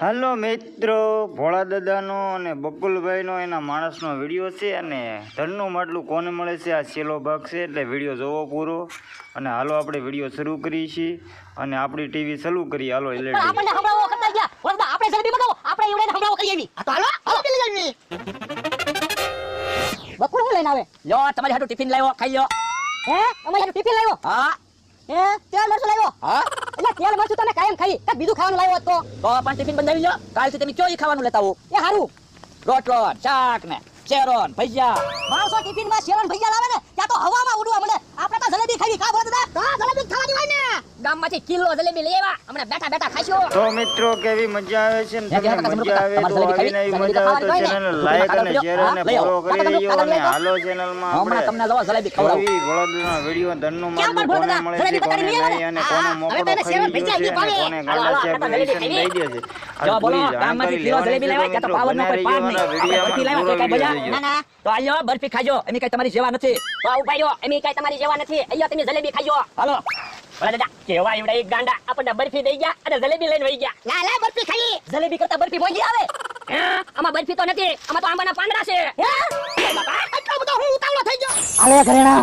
હાલો મિત્રો ભોળા દાદાનો અને બકુલભાઈનો એના માણસનો વીડિયો છે અને ધનનું માટલું કોને મળે છે? આ છેલ્લો ભાગ છે એટલે વીડિયો જોવો પૂરો. અને હાલો આપણે વીડિયો શરૂ કરીએ છીએ. અને આપણી ટીવી ચાલુ કરીએ. હાલો એલઈડી કરતા ગયા. વરદા આપણે મગાવો આપણે એવડે હમણાં કરી આવી. આ તો હાલો હાલો. પેલી જલેબી બકુલ હું લઈને આવે? લ્યો તમારી હાટુ ટિફિન લાવ્યો ખાઈ લ્યો. હે? અમારે હાટુ ટિફિન લાવ્યો? હા. હે? તેલ મરચું લાવ્યો? હા. એટલે તેલ મરચું તને કાયમ ખાઈ. કાંઈક બીજું ખાવાનું લાવ્યો હોત તો. તો પણ ટિફિન બંધાવી લ્યો કાલથી તમે ચોઈ ખાવાનું લેતા આવો? એ હારું. રોટલો શાક ને ચેરોન ભજીયા. માણસો ટિફિનમાં શેરોન ભૈયા લાવે ને? ત્યાં તો હવામાં ઉડવા મળે આપણે તો જલેબી ખાવી કા વરદા તો જલેબી ખાવાની હોય ને. ગામમાંથી કિલો જલેબી લેવા હમણાં બેઠા બેઠા ખાશો તો મિત્રો કેવી મજા આવે છે ને તમને? મજા આવે તો આવી આવીને મજા આવે તો? ચેનલ લાઈક અને શેર અને લઈ. ફોલો કરી દેજો અને હાલો ચેનલમાં હમણાં આપણે તમને દવા જલેબી ખવડાવું. કેવી ભોળાદાદાનો વીડિયો ધનનું પણ કોને મળે છે કોને નહીં અને કોને મોકળો શેવન છે કોને. ગાંડા છે દઈ દે છે. જો બોલો ગામમાંથી કિલો જલેબી લેવાય કે તો પાવર નો કોઈ પાર નહીં? બરફી લાવ્યા કે કઈ વીડિયો ના ના. તો આયો બરફી ખાજો. એની કઈ તમારી સેવા નથી. તો ઊભા રહ્યો. એમ કાંઈ તમારી જેવા નથી. અહીંયા તમે જલેબી ખાઈયો હાલો. ભલા દાદા કેવા એવડા એક ગાંડા. આપણને બરફી દઈ ગયા અને જલેબી લઈને વહી ગયા. ના લા બરફી ખાઈ જલેબી કરતા બરફી મોંઘી આવે? આમાં બરફી તો નથી. આમાં તો આંબાના પાંદડા છે. હે? એટલો બધો હું ઉતાવળો થઈ ગયો. અલે ઘરેણા.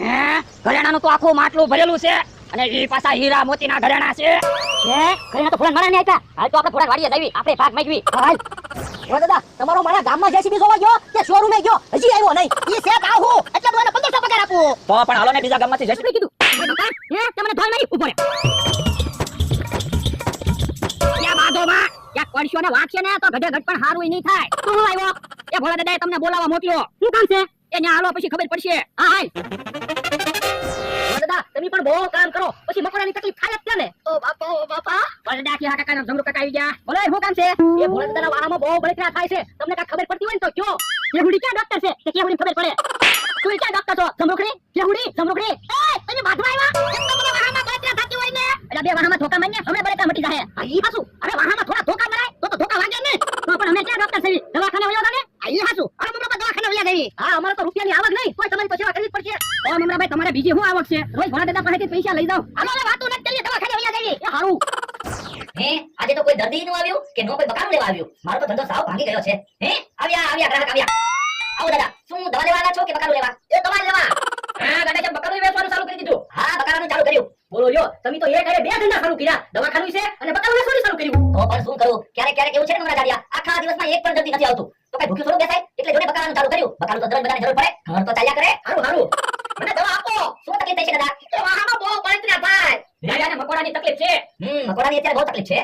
હે? ઘરેણાનું તો આખું માટલું ભરેલું છે. અને એ પાછા હીરા મોતીના ઘરેણા છે. ઘરેણા તો ફોન મારા ને આપ્યા. હાલ તો આપણે થોડા વાડીએ જાવી. આપણે ભાગ માંગવી. હાલ. ઓ દાદા તમારો મારા ગામમાં જેસીબી જોવા ગયો કે શોરૂમે ગયો? હજી આવ્યો નહીં. ઈ સેટ આવું એટલે મને 1500 પગાર આપો. તો પણ હાલો ને બીજા ગામમાંથી જેસીબી. કીધું હે તમને ધોલ મારી ઊભો રે ક્યાં બાંધો માં ક્યાં ને વાગશે ને? તો ગઢે ગઢ પણ હારું નહીં થાય. તું હું આવ્યો? એ ભોળા દાદાએ તમને બોલાવવા મોકલ્યો. શું કામ છે? એ ન્યા હાલો પછી ખબર પડશે. હા હાલ. તમે પણ બહુ કામ કરો. પછી મકોડાની તકલીફ થાય જ ને ઓ બાપા ઓ બાપા. ભોળા કે કાકા જમરૂ કાકા આવી ગયા. બોલે શું કામ છે? એ ભોળા દાદાના વાળામાં બહુ બળતરા થાય છે. તમને કા ખબર પડતી હોય ને તો કયો. કેહુડી ક્યાં ડોક્ટર છે? કે કેહુડી ખબર પડે. તું ક્યાં ડોક્ટર છો? જમરૂખડી કેહુડી? જમરૂખડી એ તમે બાથમાં આવ્યા? એમ તો મને વાળામાં બળતરા થતી હોય ને? એટલે બે વારામાં ધોકા મારીને હમણે બળતરા મટી જાય આ ઈ હાસુ અરે વારામાં થોડા ધોકા મરાય તો તો ધોકા વાગે ને તો પણ અમે ક્યાં ડોક્ટર છે? દવાખાને વયો જાને આ ઈ હાસુ અરે મમરા દવાખાને વયા ગઈ હા અમારે તો રૂપિયાની આવક ઓ મમરાભાઈ તમારે બીજી શું આવક છે? રોજ ભણા દાદા પાસેથી પૈસા લઈ જાવ હાલો હવે વાતો નથી કરીએ દવાખાને વયા જઈએ. એ હારું. હે આજે તો કોઈ દર્દી નું આવ્યું કે નો કોઈ બકારું લેવા આવ્યું? મારો તો ધંધો સાવ ભાંગી ગયો છે. હે આવ્યા આવ્યા ગ્રાહક આવ્યા. આવો દાદા શું દવા લેવાના છો કે બકારું લેવા? એ તમારે લેવા. હા દાદા છે બકરું વેચવાનું ચાલુ કરી દીધું. હા બકારાનું ચાલુ કર્યું. બોલો લ્યો તમે તો એક હારે બે ધંધા શરૂ કર્યા. દવાખાનું છે અને બકરું વેચવાનું ચાલુ કર્યું. તો પણ શું કરું? ક્યારેક ક્યારેક એવું છે ને મારા દાડિયા આખા દિવસમાં એક પણ દર્દી નથી આવતું. તો કઈ ભૂખ્યું થોડું બેસાય? એટલે જોડે બકારાનું ચાલુ કર્યું. બકારું તો દરરોજ બધાને જરૂર પડે. ઘર તો ચાલ્યા કરે. હારું હારું. મને દવા આપો. શું તકલીફ થઈ છે દાદા? તો વાહામાં બહુ બળતરા ભાઈ. દાદાને મકોડાની તકલીફ છે? હમ. મકોડાની અત્યારે બહુ તકલીફ છે.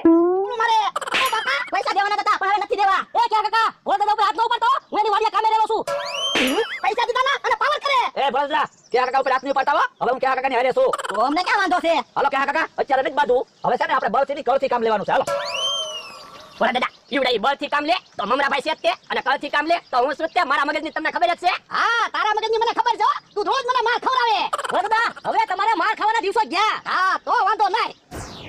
મારે પૈસા દેવાના હતા પણ હવે નથી દેવા. એ કે કાકા? ઓર દાદા ઉપર હાથ ન ઉપાડતો. હું એની વાડીએ કામે રહ્યો છું. પૈસા દીધા ના અને પાવર કરે. એ ભોળા કે કાકા ઉપર હાથ નહીં પાડતા હવે હું ક્યાં કાકાની હારે છું? તો અમને ક્યાં વાંધો છે? હાલો ક્યાં કાકા? અત્યારે નથી બાજુ હવે છે ને આપણે બળથી કળથી કામ લેવાનું છે. હાલો. ઓર દાદા ઈવડે ઈ બળથી કામ લે તો મમરાભાઈ છે જ તે અને કળથી કામ લે તો હું શું જ મારા મગજની તમને ખબર જ છે? હા તારા મગજની મને ખબર છે તું રોજ મને માર ખવડાવે. ભોળા હવે તમારે માર ખાવાના દિવસો ગયા. હા તો વાંધો નહીં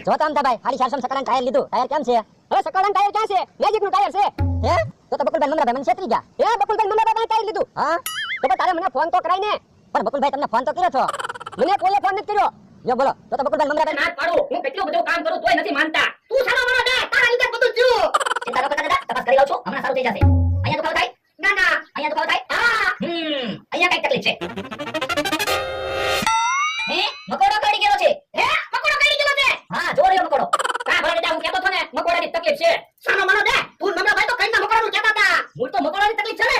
જો તમ ભાઈ ખાલી ચારસો સકડાનું ટાયર લીધું. ટાયર કેમ છે? હવે સકડાનું ટાયર ક્યાં છે? મેજિકનું ટાયર છે. હે? તો તો બકુલભાઈ મમરાભાઈ મને છેતરી ગયા. હે બકુલભાઈ મમરાભાઈ ટાયર લીધું? હા? તો તારે મને ફોન તો કરાય ને. પણ બકુલભાઈ તમને ફોન તો કર્યો છો. મને કોઈએ ફોન નથી કર્યો. જો બોલો તો તો બકુલભાઈ મમરાભાઈ ના પાડું. હું કેટલું બધું કામ કરું તોય નથી માનતા. તું સારો મારો દે તારા લીધે બધું થયું. ચિંતા કરતા કરતા તપાસ કરી લઉં છું. હમણાં સારું થઈ જશે. અહીંયા દુખાવો થાય? ના ના. અહીંયા દુખાવો થાય? આ! હમ અહીંયા કઈ તકલીફ છે. હે? મકોડો કડી ગયો છે. હે? મકોડો કઈ ગયો છે? હા જો રહ્યો મકોડો. કા ભોળા દાદા હું કહેતો તો ને મકોડાની તકલીફ છે. સાનો મનો દે. તું મમરાભાઈ તો કઈ ના મકોડાનું કહેતા હતા? હું તો મકોડાની તકલીફ છે ને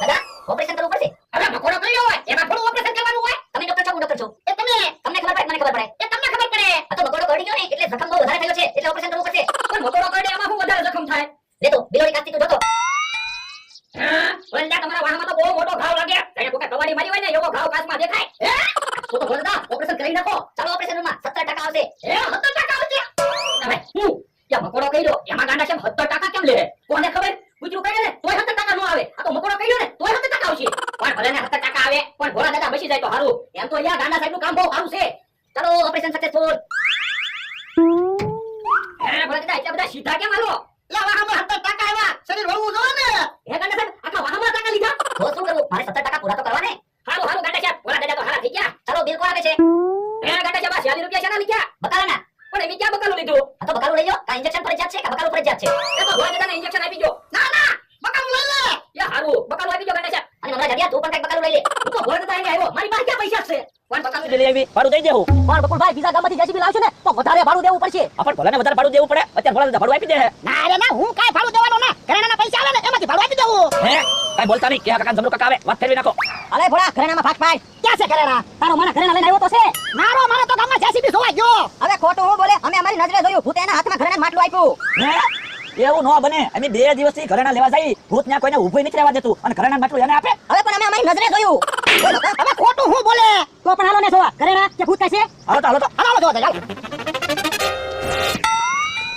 દાદા ઓપરેશન કરવું પડશે હવે મકોડો કર્યો હોય એમાં થોડું ઓપરેશન કરવાનું હોય તમે ડોક્ટર છો હું ડોક્ટર છું એ તમે તમને ખબર પડે મને ખબર પડે એ તમને ખબર પડે આ તો મકોડો કડી ગયો ને એટલે જખમ બહુ વધારે થયો છે એટલે ઓપરેશન કરવું પડશે પણ મકોડો કરડે એમાં શું વધારે જખમ થાય લે તો બિલોડી કાસ્તી તું જોતો હા વંદા તમારા વાહમાં તો બહુ મોટો ઘાવ લાગે કવાડી મારી હોય ને એવો ઘાવ કાચમાં દેખાય. તો તો વંદા ઓપરેશન કરી નાખો. ચાલો ઓપરેશન રૂમમાં 17 આવશે. એ 70 ટકા આવશે? હવે હું યા મકોડો કર્યો. એમાં ગાંડા છે 70 ટકા કેમ લે? કોને ખબર? કૂતરું કહી ને, તોય 70 ટકા નો આવે. આ તો મકોડો કર્યો ને, તોય 70 ટકા આવશે. પણ ભલે ને 70% આવે, પણ ભોળા દાદા બચી જાય તો સારું એમ તો યા ગાંડા સાહેબનું કામ બહુ સારું છે. ચાલો ઓપરેશન સક્સેસફુલ હે ભોળા દાદા એટલા બધા સીધા કેમ હાલો લા વાહમાં 70 ટકા આવ્યા શરીર વળવું જોઈએ ને હે ગાંડા સાહેબ આખા વાહમાં ટકા લીધા તો શું કરવું મારે 17 પૂરા તો કરવા ને હારું હારું ગાંડા સાહેબ ભોળા દાદા તો હારા થઈ ગયા ચાલો બિલ કોણ આપે છે હે ગાંડા સાહેબ આ 46 રૂપિયા શાના લીધા બકાલાના એવી ક્યાં બકાલું લીધું આ તો બકાલું લઈ લો કા ઇન્જેક્શન ફરજિયાત છે કે બકાલું ફરજિયાત છે એ તો ભોળા દાદાને આપી ના ના બકાલું લઈ લે યા હારું બકાલું દો ગાંડા સાહેબ અને મમરા જાડિયા તું પણ કંઈક બકાલું લઈ લે હું તો ભોળા આવ્યો મારી પાસે ક્યાં પૈસા છે પણ બકાલું લઈ આવી ભાડું દઈ દેવું પણ બકુલભાઈ બીજા ગામમાંથી જેસીબી લાવશું ને તો વધારે ભાડું દેવું પડશે આપણ ભલાને વધારે ભાડું દેવું પડે અત્યારે ભલા ભાડું આપી દે ના રે ના હું કાઈ ભાડું દેવાનો ના ઘરેણાના પૈસા આવે ને એમાંથી ભાડું આપી દેવું હે કાઈ બોલતા નહીં કે કાકા જમરો કાકા આવે વાત ફેરવી નાખો અરે ભોળા ઘરેણામાં ભાગ પાડ ક્યાં છે ઘરેણા તારો મને ઘરેણા લઈને આવ્યો તો છે મારો મારો તો ગામમાં જેસીબી જોવા ગયો હવે ખોટું હું બોલે અમે અમારી નજરે જોયું ભૂતે એના હાથમાં ઘરેણા માટલું આપ્યું એવું ન બને. અમે બે દિવસથી ઘરેણા લેવા જઈ ભૂત ત્યાં કોઈને ઊભું નથી રહેવા દેતું. અને ઘરેણા માટલું એને આપે. હવે પણ અમે અમારી નજરે જોયું. બોલો હવે ખોટું હું બોલે? તો પણ હાલો ને જોવા. ઘરેણા કે ભૂત કાંઈ છે? હાલો તો હાલો તો. હાલો હાલો જોવા જાઓ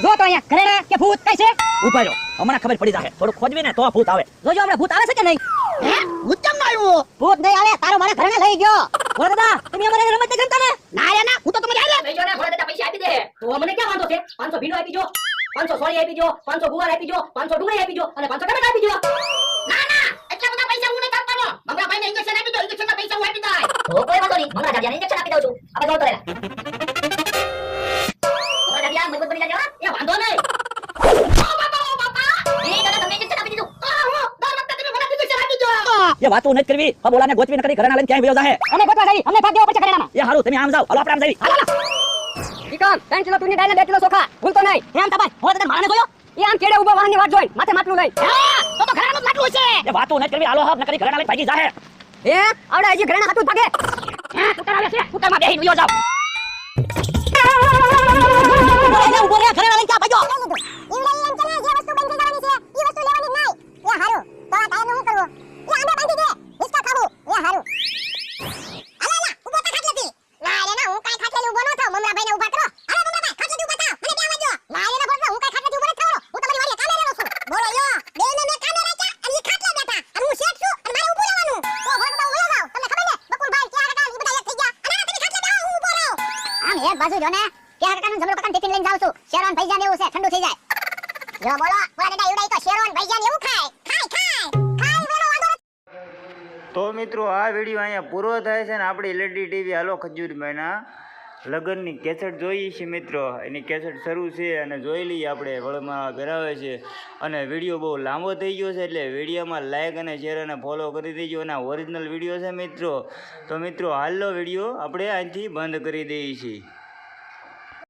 જો તો અહીંયા ઘરેણા કે ભૂત કાંઈ છે? ઊભા રહ્યો હમણાં ખબર પડી જાય થોડું ખોજવી ને તો ભૂત આવે. જોજો હમણાં ભૂત આવે છે કે નહીં? ભૂત કેમ ના આવ્યું? ભૂત નહીં આવે તારો મને ઘરેણા લઈ ગયો. બોલો દાદા તમે અમારે રમત ને ગમતા ને? ના રે ના હું તો તમારી હારે ભઈ જો ને ભોળા દાદા પૈસા આપી દે. તો મને ક્યાં વાંધો છે? 500 ભીંડો આપી દો 500 સોળી આપી દો 500 ગુવાર આપી દો 500 ડુંગળી આપી દો અને 500 ટમેટા આપી દો ના ના એટલા બધા પૈસા હું નહીં આપવાનો. મમરા ભાઈને ઇન્જેક્શન આપી દો ઇન્જેક્શનના પૈસા હું આપી દઈ તો કોઈ વાંધો નહીં મમરા જાડિયાને ઇન્જેક્શન આપી દઉં છું. આપણે દોડ રહેલા મમરા જાડિયા મજબૂત બની જાજો એ વાંધો નહીં. દાદા તમને ઇન્જેક્શન આપી દીધું. આ હું દર વખતે તમે મને ઇન્જેક્શન આપી દો એ વાતો નથી કરવી. હવે બોલાને ગોતવી ન કરી ઘરેણા લઈને ક્યાંય વયો જાહે. અમે વિક્રમ ત્રણ કિલો તુરની દાળ ને બે કિલો ચોખા. ભૂલતો નહીં. એમ તપાસ હોળ તને મારાને જોયો? એ આમ કેડે ઊભો વાહનની વાત જોઈ. માથે માટલું લઈ. તો તો ઘરેણાનું જ માટલું છે. એ વાતો ન કરવી. આલો હપ ન કરી ઘરેણા લઈ ભાગી જાહે. એ આવડે હજી ઘરેણા હાથું ભાગે. હે કુતર આવે છે. કુતરમાં બેહીને વયો જાવ ઊભો રે ઘરેણા લઈ જા ભાગ્યો? બાજુ જો ને ક્યાં કાકાનું જમરો કાકાનું ટિફિન લઈને જાઉં છું. શેરવાન ભૈજાન એવું છે, ઠંડુ થઈ જાય. જો બોલો, બોલા દાદા એવડાઈ તો શેરવાન ભૈજાન એવું ખાય. ખાય ખાય. તો મિત્રો, આ વીડિયો અહીંયા પૂરો થાય છે ને આપણી એલઈડી ટીવી હાલો ખજૂરભાઈના લગ્નની કેસેટ જોઈએ છે મિત્રો, એની કેસેટ શરૂ છે અને જોઈ લઈએ આપણે વળમાં કરાવે છે. અને વીડિયો બહુ લાંબો થઈ ગયો છે એટલે વિડીયોમાં લાઇક અને શેર અને ફોલો કરી દેજો. અને ઓરિજિનલ વીડિયો છે મિત્રો. તો મિત્રો હાલનો વીડિયો આપણે અહીંથી બંધ કરી દઈએ છીએ.